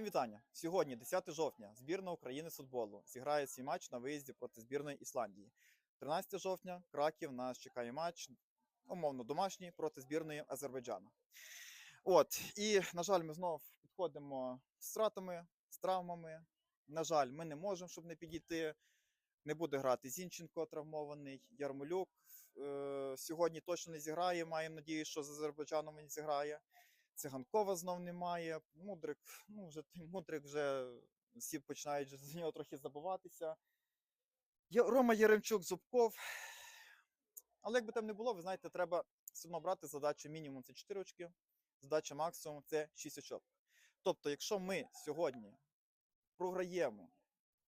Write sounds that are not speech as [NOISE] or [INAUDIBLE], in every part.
Всім вітання! Сьогодні, 10 жовтня, збірна України з футболу зіграє свій матч на виїзді проти збірної Ісландії. 13 жовтня Краків нас чекає матч, умовно домашній проти збірної Азербайджану. От, і, на жаль, ми знову підходимо з втратами, з травмами. На жаль, ми не можемо, щоб не підійти. Не буде грати Зінченко травмований, Ярмолюк е, сьогодні точно не зіграє. Маємо надію, що з Азербайджаном він зіграє. Циганкова знов немає. Мудрик, [LAUGHS] ну вже мудрик вже всі починають за нього трохи забуватися. Рома Яремчук, Зубков. Але як би там не було, ви знаєте, треба все одно брати задачу мінімум це 4 очки, задача максимум це 6 очок. Тобто, якщо ми сьогодні програємо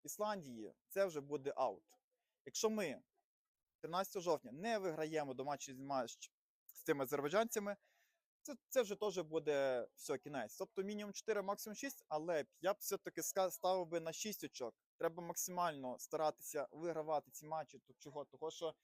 Ісландії, це вже буде аут. Якщо ми 13 жовтня не виграємо домашній матч з тими азербайджанцями, це, це вже теж буде все, кінець. Тобто мінімум 4, максимум 6, але я б все-таки ставив би на 6 очок. Треба максимально старатися вигравати ці матчі. То чого? Того, що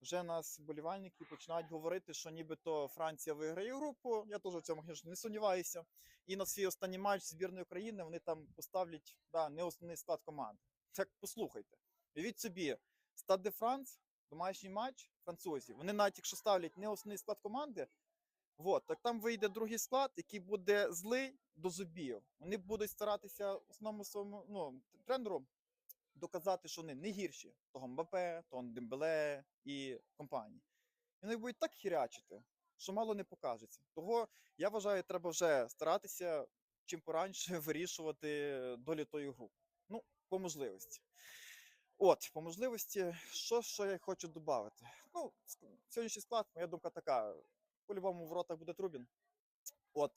вже нас вболівальники починають говорити, що нібито Франція виграє групу. Я теж в цьому, звісно, не сумніваюся. І на свій останній матч збірної України вони там поставлять да, не основний склад команди. Так послухайте. Уявіть собі, Стад де Франц, домашній матч французів. Вони навіть якщо ставлять не основний склад команди, от, так там вийде другий склад, який буде злий до зубів. Вони будуть старатися основному своєму ну, тренеру доказати, що вони не гірші того Мбапе, того Дембеле і компанії. І вони будуть так хірячити, що мало не покажеться. Того я вважаю, треба вже старатися чим пораньше [LAUGHS] вирішувати долю тої групи. Ну, по можливості. От, по можливості, що, що я хочу додати? Ну, сьогоднішній склад, моя думка така: по-любому в воротах буде Трубін. От,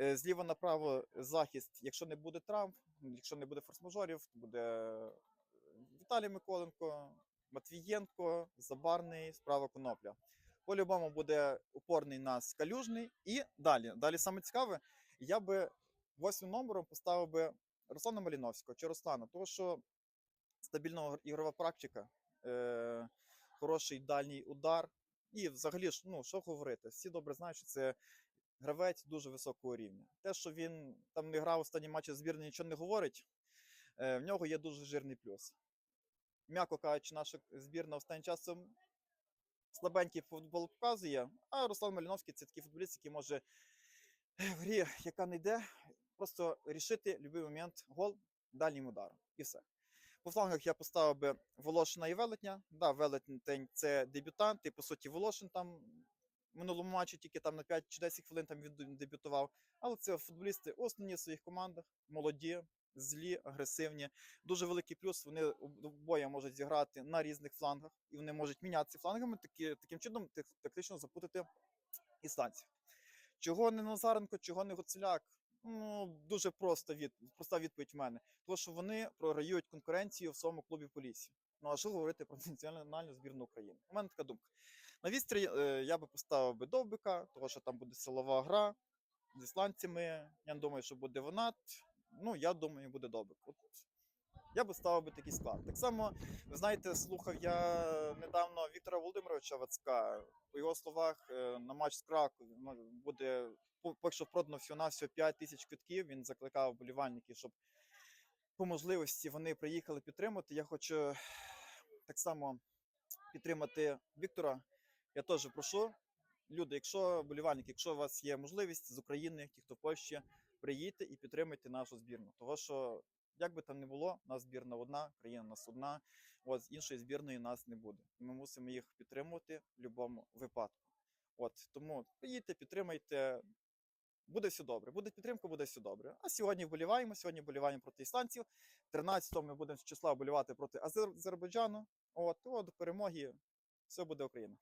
е, зліва направо захист, якщо не буде травм, якщо не буде форс-мажорів, то буде е, Віталій Миколенко, Матвієнко, Забарний, справа Конопля. По-любому буде упорний нас калюжний. І далі, далі саме цікаве, я би восьмим номером поставив би Руслана Маліновського чи Руслана, тому що стабільна ігрова практика, е, хороший дальній удар. І взагалі, ж, ну, що говорити, всі добре знають, що це гравець дуже високого рівня. Те, що він там не грав останні матчі збірної, нічого не говорить, е, в нього є дуже жирний плюс. М'яко кажучи, наша збірна останнім часом слабенький футбол показує, а Руслан Маліновський це такий футболіст, який може в грі, яка не йде, просто рішити будь-який момент гол дальнім ударом. І все. По флангах я поставив би Волошина і Велетня. Да, Велетень це дебютант, і по суті Волошин там в минулому матчі тільки там на 5 чи 10 хвилин там він дебютував. Але це футболісти основні в своїх командах, молоді, злі, агресивні. Дуже великий плюс. Вони обоє можуть зіграти на різних флангах, і вони можуть мінятися флангами, такі, таким чином тактично запутати ісландців. Чого не Назаренко, чого не Гоцеляк? Ну, дуже просто від, проста відповідь в мене. Тому що вони програють конкуренцію в своєму клубі Полісі. Ну а що говорити про національну збірну України? У мене така думка. На відстрій е, я би поставив би Довбика, тому що там буде силова гра з ісландцями. Я не думаю, що буде Вонат. Ну, я думаю, буде Довбик. От я би ставив би такий склад. Так само, ви знаєте, слухав я недавно Віктора Володимировича Вацка. По його словах, е, на матч з Кракові ну, буде по- поки що продано всього на всього 5 тисяч квитків. Він закликав вболівальників, щоб по можливості вони приїхали підтримати. Я хочу так само підтримати Віктора. Я теж прошу. Люди, якщо вболівальники, якщо у вас є можливість з України, ті, хто в Польщі, приїдьте і підтримайте нашу збірну. Того що, як би там не було, у нас збірна одна, країна у нас одна, от з іншої збірної нас не буде. Ми мусимо їх підтримувати в будь-якому випадку. От тому приїдьте, підтримайте. Буде все добре. Буде підтримка, буде все добре. А сьогодні вболіваємо. Сьогодні вболіваємо проти ісландців. 13-го ми будемо з числа вболівати проти Азербайджану. От, то до перемоги все буде Україна.